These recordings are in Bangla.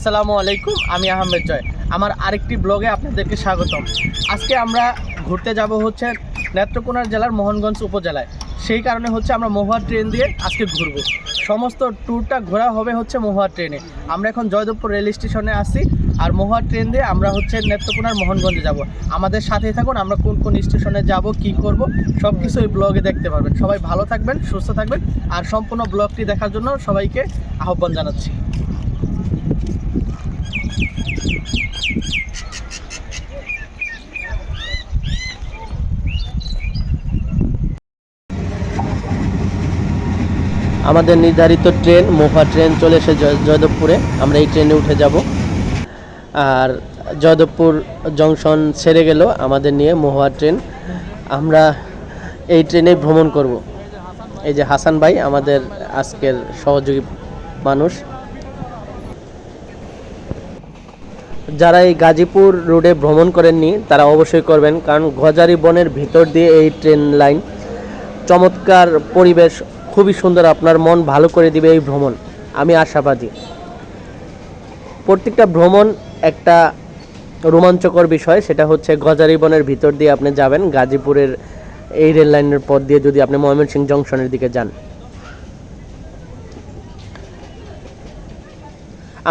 আসসালামু আলাইকুম, আমি আহমেদ জয়। আমার আরেকটি ব্লগে আপনাদেরকে স্বাগতম। আজকে আমরা ঘুরতে যাব হচ্ছে নেত্রকোনা জেলার মোহনগঞ্জ উপজেলায়। সেই কারণে হচ্ছে আমরা মহুয়া ট্রেন দিয়ে আজকে ঘুরব। সমস্ত ট্যুরটা ঘোরা হবে হচ্ছে মহুয়া ট্রেনে। আমরা এখন জয়দেবপুর রেল স্টেশনে আসি আর মহুয়া ট্রেন দিয়ে আমরা হচ্ছে নেত্রকোনার মোহনগঞ্জে যাব। আমাদের সাথেই থাকুন, আমরা কোন কোন স্টেশনে যাব, কি করব সব কিছু এই ব্লগে দেখতে পারবেন। সবাই ভালো থাকবেন, সুস্থ থাকবেন আর সম্পূর্ণ ব্লগটি দেখার জন্য সবাইকে আহ্বান জানাচ্ছি। আমাদের নির্ধারিত ট্রেন মোফা ট্রেন চলে এসে জয়- জয়দেবপুরে। আমরা এই ট্রেনে উঠে যাব। আর জয়দেবপুর জংশন ছেড়ে গেল আমাদের নিয়ে মোহা ট্রেন। আমরা এই ট্রেনে ভ্রমণ করব। এই যে হাসান ভাই, আমাদের আজকের সহযোগী মানুষ। যারা এই গাজীপুর রোডে ভ্রমণ করেননি, তারা অবশ্যই করবেন, কারণ গজারি বনের ভিতর দিয়ে এই ট্রেন লাইন চমৎকার পরিবেশ, খুবই সুন্দর, আপনার মন ভালো করে দিবে এই ভ্রমণ। আমি আশাবাদী। প্রত্যেকটা ভ্রমণ একটা রোমাঞ্চকর বিষয়, সেটা হচ্ছে গজারি বনের ভিতর দিয়ে আপনি যাবেন, গাজীপুরের এই রেল লাইনের পথ দিয়ে যদি আপনি ময়মনসিংহ জংশনের দিকে যান।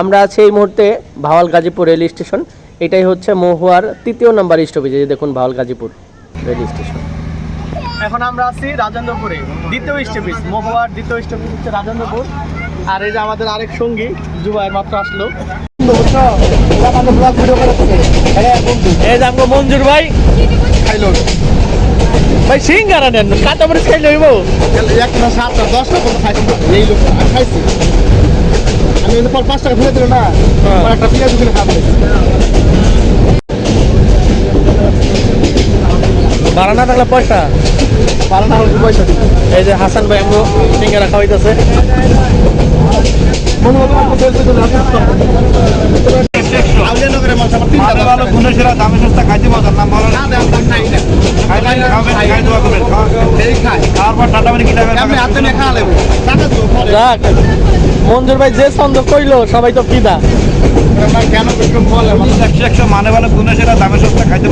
আমরা আছি এই মুহূর্তে ভাওয়াল গাজীপুর রেল স্টেশন। এটাই হচ্ছে মহুয়ার তৃতীয় নাম্বার স্টপেজ এই যে দেখুন ভাওয়াল গাজীপুর রেল স্টেশন। এখন আমরা আছি রাজেন্দ্রপুরে দ্বিতীয় স্টপেজ মহুয়ার দ্বিতীয় স্টপেজ হচ্ছে রাজেন্দ্রপুর। আর এই যে আমাদের আরেক সঙ্গী জুবাই মাত্র আসলো। এই যে আমাকে মঞ্জুর ভাই খাইলো। ভাই সিঙ্গারা নেন কাঁচা মরিচ খাই লইব একটা সাতটা দশটা কোনো খাইছি এই লোক খাইছি। পর পাঁচ টাকা ফেলে দিল না হ্যাঁ। আমার একটা পেঁয়াজ কিনে খাব। বাড়া না থাকলে পয়সা? পারে না হলে পয়সা এই যে হাসান ভাই আমাকে সিঙ্গারা খাওয়াইতেছে। মনে মাছ আমার ভালো ভালো গুণের সেরা দামে সস্তা খাইতে মজার নাম বলো না না খাই না খাই খাই খাবেন খাই দোয়া করবেন এই খাই খাওয়ার পর ঠান্ডা পানি কিনে আমি হাতে নিয়ে খাওয়া লেবো টাকা দিব পরে যাক মঞ্জুর ভাই যে ছন্দ কইলো সবাই তো একশো মানে ভালো গুণের সেরা দামে সস্তা খাইতে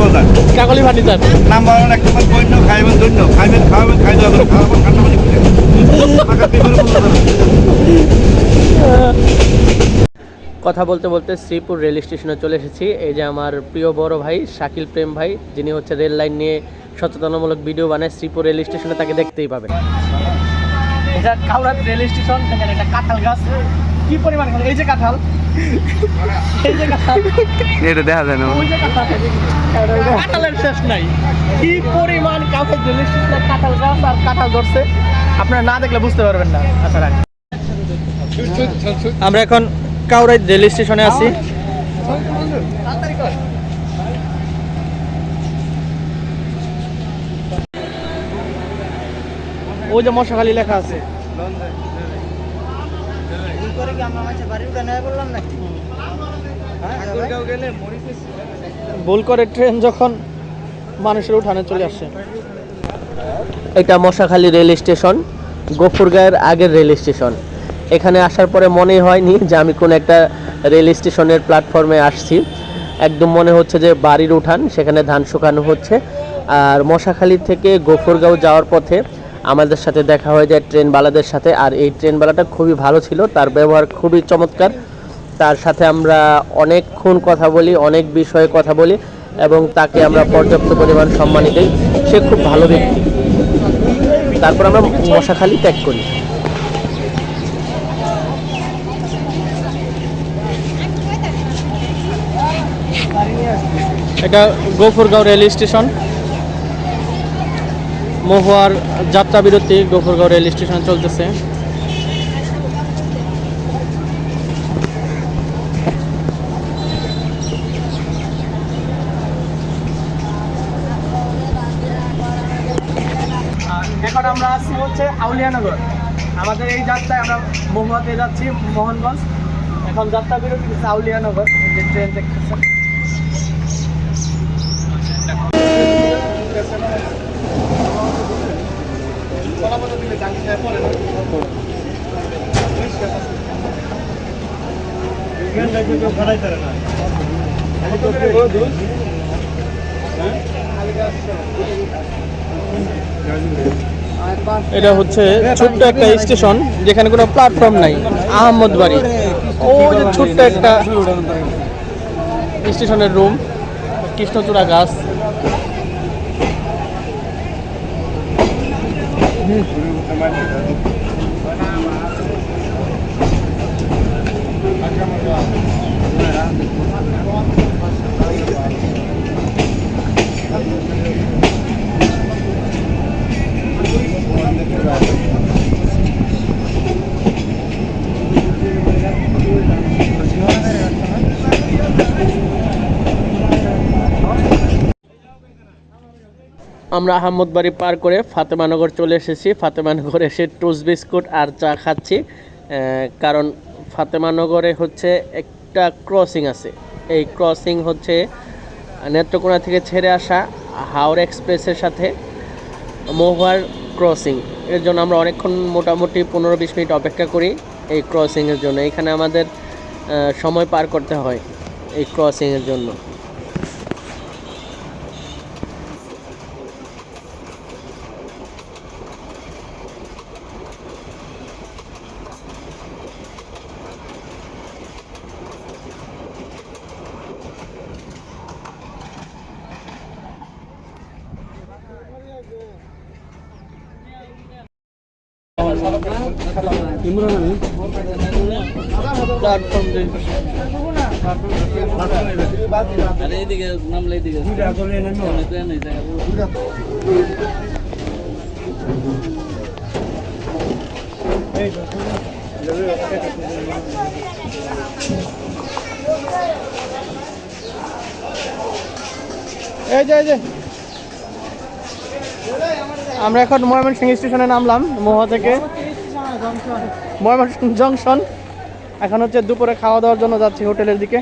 কাকলি ভাটি যান নাম বন্য খাইবেন খাইবেন খাওয়াবেন খাই পর কথা বলতে বলতে শ্রীপুর রেল স্টেশনে চলে এসেছি। এই যে আমার প্রিয় বড় ভাই শাকিল প্রেম ভাই যিনি হচ্ছে রেল লাইন নিয়ে সচেতনমূলক ভিডিও বানায় শ্রীপুর রেল স্টেশনে তাকে দেখতেই পাবেন। এটা কাউরাত রেল স্টেশন এখানে একটা কাঁঠাল গাছ। কি পরিমাণ এই যে কাঁঠাল। এই যে কাঁঠাল। এটা দেখা যায় না। ওই যে কাঁঠাল। কাঁঠালের শেষ নাই। কি পরিমাণ কাউকে রেল স্টেশনে কাঁঠাল গাছ আর কাঁঠাল ধরছে। আপনারা না দেখলে বুঝতে পারবেন না। আচ্ছা রাখ আমরা এখন কাউরাই রেল স্টেশনে আছি। ওই যে মশাখালী লেখা আছে। ভুল করে ট্রেন যখন মানুষের উঠানে চলে আসছে এটা মশাখালী রেল স্টেশন, গফুরগাঁয়ের আগের রেল স্টেশন। এখানে আসার পরে মনে হয়নি যে আমি কোন একটা রেল স্টেশনের প্ল্যাটফর্মে আসছি। একদম মনে হচ্ছে যে বাড়ির উঠান, সেখানে ধান শুকানো হচ্ছে। আর মশাখালী থেকে গফুরগাঁও যাওয়ার পথে আমাদের সাথে দেখা হয়ে যায় ট্রেনবালাদের সাথে। আর এই ট্রেনবালাটা খুবই ভালো ছিল, তার ব্যবহার খুবই চমৎকার। তার সাথে আমরা অনেকক্ষণ কথা বলি, অনেক বিষয়ে কথা বলি এবং তাকে আমরা পর্যাপ্ত পরিমাণ সম্মানই দিই। সে খুব ভালো ব্যক্তি। তারপর আমরা মশাখালী ত্যাগ করি। এটা গফুরগাঁও রেল স্টেশন। মহুয়ার যাত্রা বিরতি গফুরগাঁও রেল স্টেশন চলতেছে। আমরা আছি হচ্ছে আউলিয়ানগর আমাদের এই যাত্রায় আমরা মহুয়াতে যাচ্ছি, মোহনগঞ্জ। এখন যাত্রা বিরতি আউলিয়ানগর যে ট্রেন দেখতেছেন এটা হচ্ছে ছোট্ট একটা স্টেশন, যেখানে কোনো প্ল্যাটফর্ম নাই, আহমদ বাড়ি। ও যে ছোট্ট একটা স্টেশনের রুম কৃষ্ণচূড়া গাছ। Thank you. আমরা আহমদ বাড়ি পার করে ফাতেমানগর চলে এসেছি। ফাতেমানগর এসে টোস্ট বিস্কুট আর চা খাচ্ছি। কারণ ফাতেমানগরে হচ্ছে একটা ক্রসিং আছে। এই ক্রসিং হচ্ছে নেত্রকোনা থেকে ছেড়ে আসা হাওড়া এক্সপ্রেসের সাথে মহুয়ার ক্রসিং এর জন্য আমরা অনেকক্ষণ মোটামুটি পনেরো বিশ মিনিট অপেক্ষা করি এই ক্রসিংয়ের জন্য। এখানে আমাদের সময় পার করতে হয় এই ক্রসিংয়ের জন্য। প্ল্যাটফর্ম তো নেই জায়গা এই যে এই যে। আমরা এখন ময়মনসিংহ স্টেশনে নামলাম, মহুয়া থেকে। ময়মনসিংহ জংশন। এখন হচ্ছে দুপুরে খাওয়া দাওয়ার জন্য যাচ্ছি হোটেলের দিকে।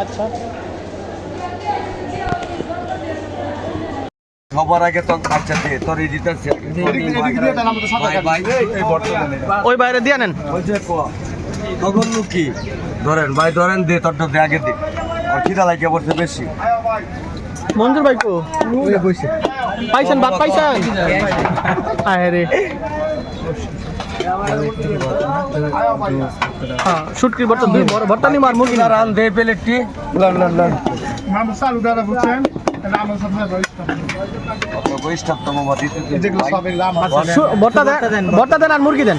আচ্ছা সবার আগে তো আচ্ছা দে তোর বর্তমানে ওই বাইরে দিয়ে নেন। তখন কি ধরেন ভাই ধরেন দে তোর আগে দে। আর খিদা লাগে পড়ছে বেশি। মঞ্জুর ভাই কো? পাইছেন ভাত পাইছেন? আয় রে হ্যাঁ শুটকির ভর্তা দুই বড় ভর্তা আর মুরগি নিম। রান দে প্লেটটি। লন লন লন মামা চালু দাদা বুঝছেন? ভর্তা দেন আর মুরগি দেন।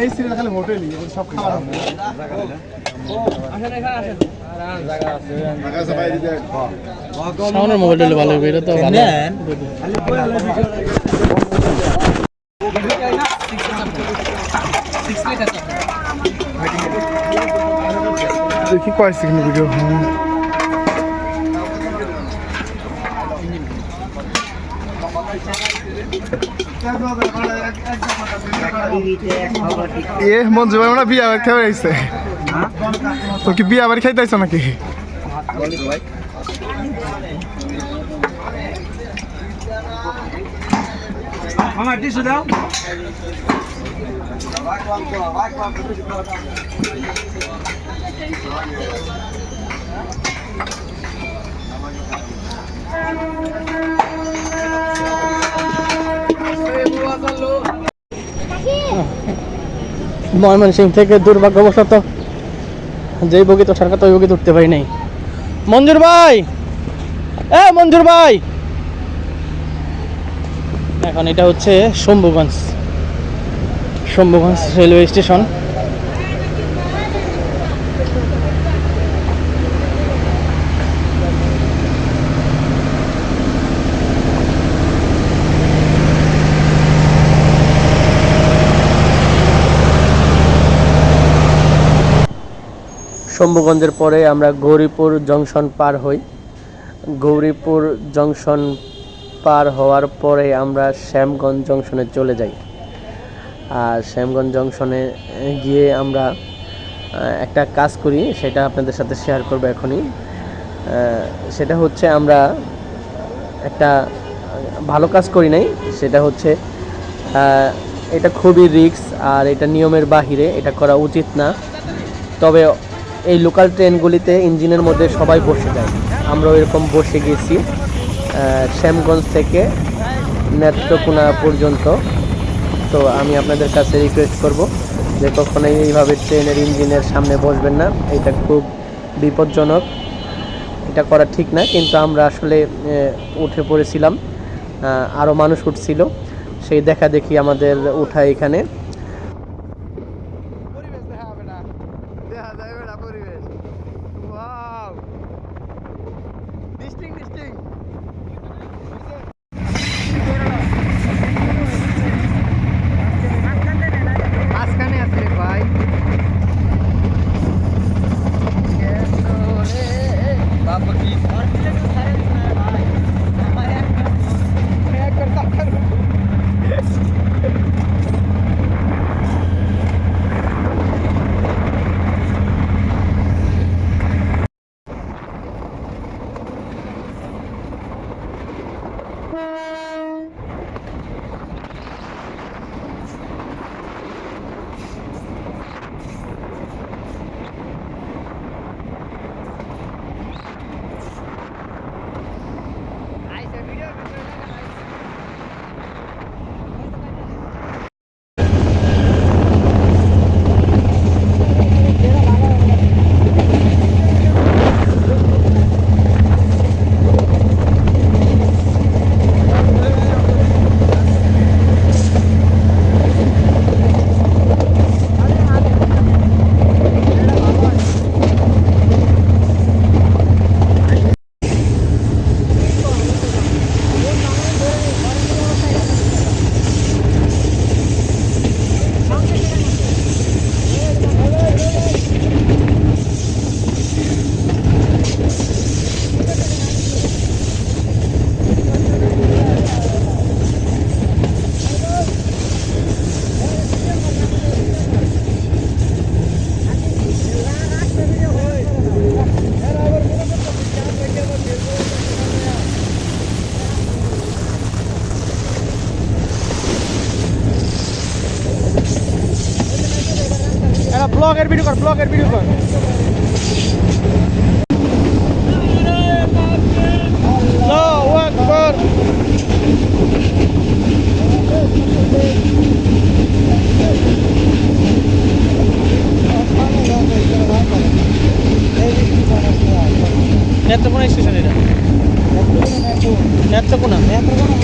এই সিরিয়াল খালি হোটেলই সব খাবার হবে। সামনের মোবাইলটা ভালো হবে এটা তো ভালো। দেখি কয় সেকেন্ড ভিডিও? এ মঞ্জু ভাই আমরা বিয়া খেয়ে আইছে। তো কি বিয়া বাড়ি খাইতে আইছো নাকি? টিস্যু দাও। ময়মনসিং থেকে দুর্ভাগ্যবশত যেই বগিতে সরকার তো ওই বগিতে উঠতে পারি নাই। মঞ্জুর ভাই! এ মঞ্জুর ভাই! এখন এটা হচ্ছে শম্ভুগঞ্জ। Shambhuganj railway station. শম্ভুগঞ্জের পরে আমরা গৌরীপুর জংশন পার হই। গৌরীপুর জংশন পার হওয়ার পরে আমরা শ্যামগঞ্জ জংশনে চলে যাই। আর শ্যামগঞ্জ জংশনে গিয়ে আমরা একটা কাজ করি, সেটা আপনাদের সাথে শেয়ার করব এখনই। সেটা হচ্ছে আমরা একটা ভালো কাজ করি নাই, সেটা হচ্ছে এটা খুবই রিস্ক আর এটা নিয়মের বাহিরে এটা করা উচিত না। তবে এই লোকাল ট্রেনগুলিতে ইঞ্জিনের মধ্যে সবাই বসে যায়। আমরাও এরকম বসে গেছি শ্যামগঞ্জ থেকে নেত্রকোনা পর্যন্ত। তো আমি আপনাদের কাছে রিকোয়েস্ট করব যে কখনোই এইভাবে ট্রেনের ইঞ্জিনের সামনে বসবেন না। এটা খুব বিপজ্জনক। এটা করা ঠিক না, কিন্তু আমরা আসলে উঠে পড়েছিলাম। আরও মানুষ উঠছিল। সেই দেখা দেখি আমাদের উঠা এখানে। ব্লগের ভিডিও কর ব্লগের ভিডিও কর। নেত্রকোনা স্টেশন এটা। নেত্রকোনা নেত্রকোনা।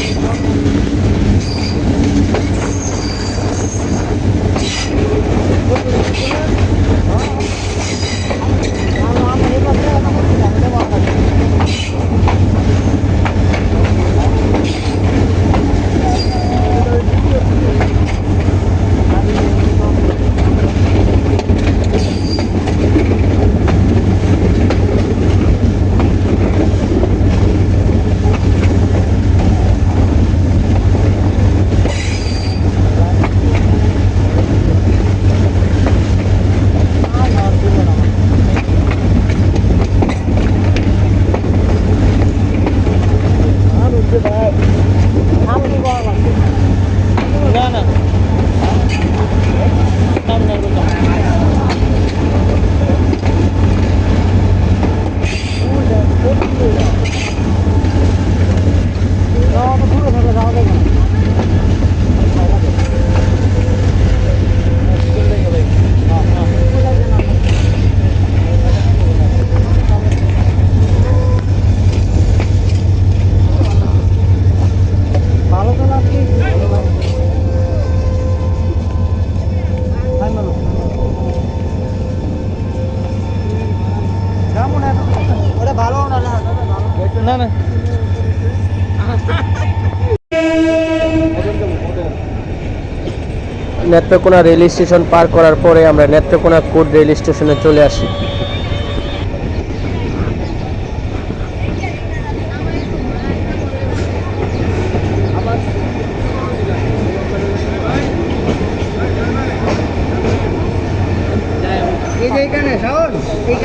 রেল স্টেশন পার করার পরে আমরা নেত্রকোনা কোট রেল স্টেশনে চলে আসি।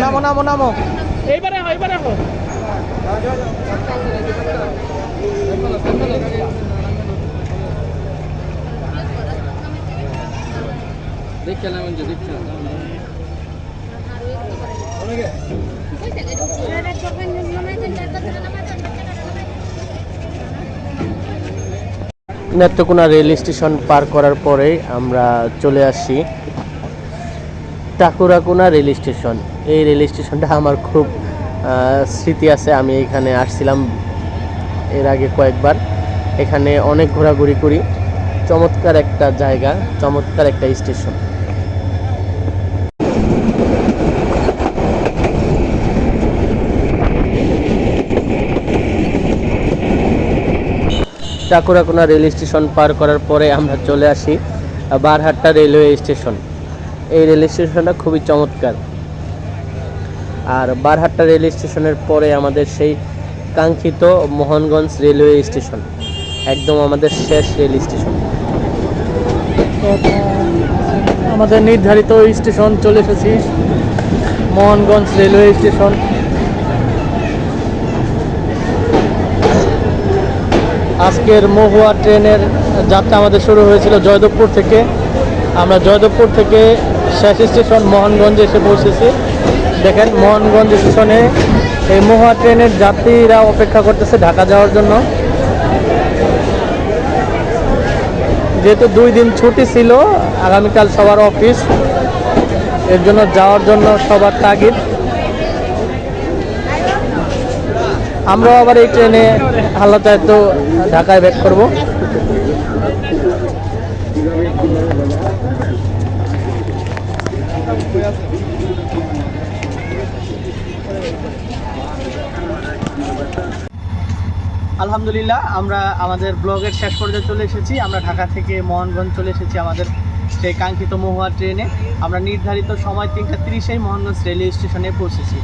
নামো নামো নামো। দেখে নামেন যে দেখছে নেত্রকোনা রেল স্টেশন পার করার পরে আমরা চলে আসি টাকুরাকোনা রেল স্টেশন। এই রেল স্টেশনটা আমার খুব স্মৃতি আছে। আমি এখানে আসছিলাম এর আগে কয়েকবার। এখানে অনেক ঘোরাঘুরি করি। চমৎকার একটা জায়গা, চমৎকার একটা স্টেশন। টাকুরাকোনা রেল স্টেশন পার করার পরে আমরা চলে আসি বারহাট্টা রেলওয়ে স্টেশন। এই রেল স্টেশনটা খুবই চমৎকার। আর বারহাট্টা রেল স্টেশনের পরে আমাদের সেই কাঙ্ক্ষিত মোহনগঞ্জ রেলওয়ে স্টেশন, একদম আমাদের শেষ রেল স্টেশন। আমাদের নির্ধারিত স্টেশন চলে এসেছি, মোহনগঞ্জ রেলওয়ে স্টেশন। আজকের মহুয়া ট্রেনের যাত্রা আমাদের শুরু হয়েছিল জয়দেবপুর থেকে। আমরা জয়দেবপুর থেকে শেষ স্টেশন মোহনগঞ্জে এসে পৌঁছেছি। দেখেন, মোহনগঞ্জ স্টেশনে এই মহুয়া ট্রেনের যাত্রীরা অপেক্ষা করতেছে ঢাকা যাওয়ার জন্য। যেহেতু দুই দিন ছুটি ছিল, আগামীকাল সবার অফিস। এর জন্য যাওয়ার জন্য সবার তাগিদ। আমরাও আবার এই ট্রেনে হাল্লাতে তো ঢাকায় ব্যাক করব। আলহামদুলিল্লাহ, আমরা আমাদের ব্লগের শেষ পর্যায়ে চলে এসেছি। আমরা ঢাকা থেকে মোহনগঞ্জ চলে এসেছি আমাদের সেই কাঙ্ক্ষিত মহুয়া ট্রেনে। আমরা নির্ধারিত সময় তিনটা তিরিশেই মোহনগঞ্জ রেলওয়ে স্টেশনে পৌঁছেছি।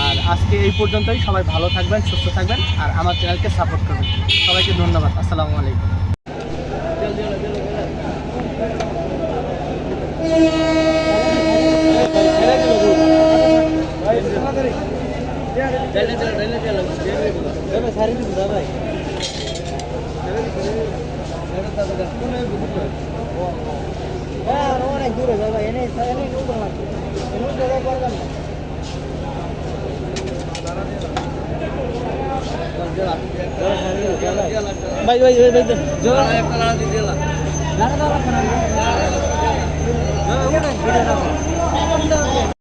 আর আজকে এই পর্যন্তই সবাই ভালো থাকবেন সুস্থ থাকবেন আর আমার চ্যানেলকে সাপোর্ট করবেন সবাইকে ধন্যবাদ আসসালামু আলাইকুম ডাইলে চলো ডাইলে চলো ভাই ভাই ভাই ভাই জোড়া একটা লাড়া দিয়ে দিলা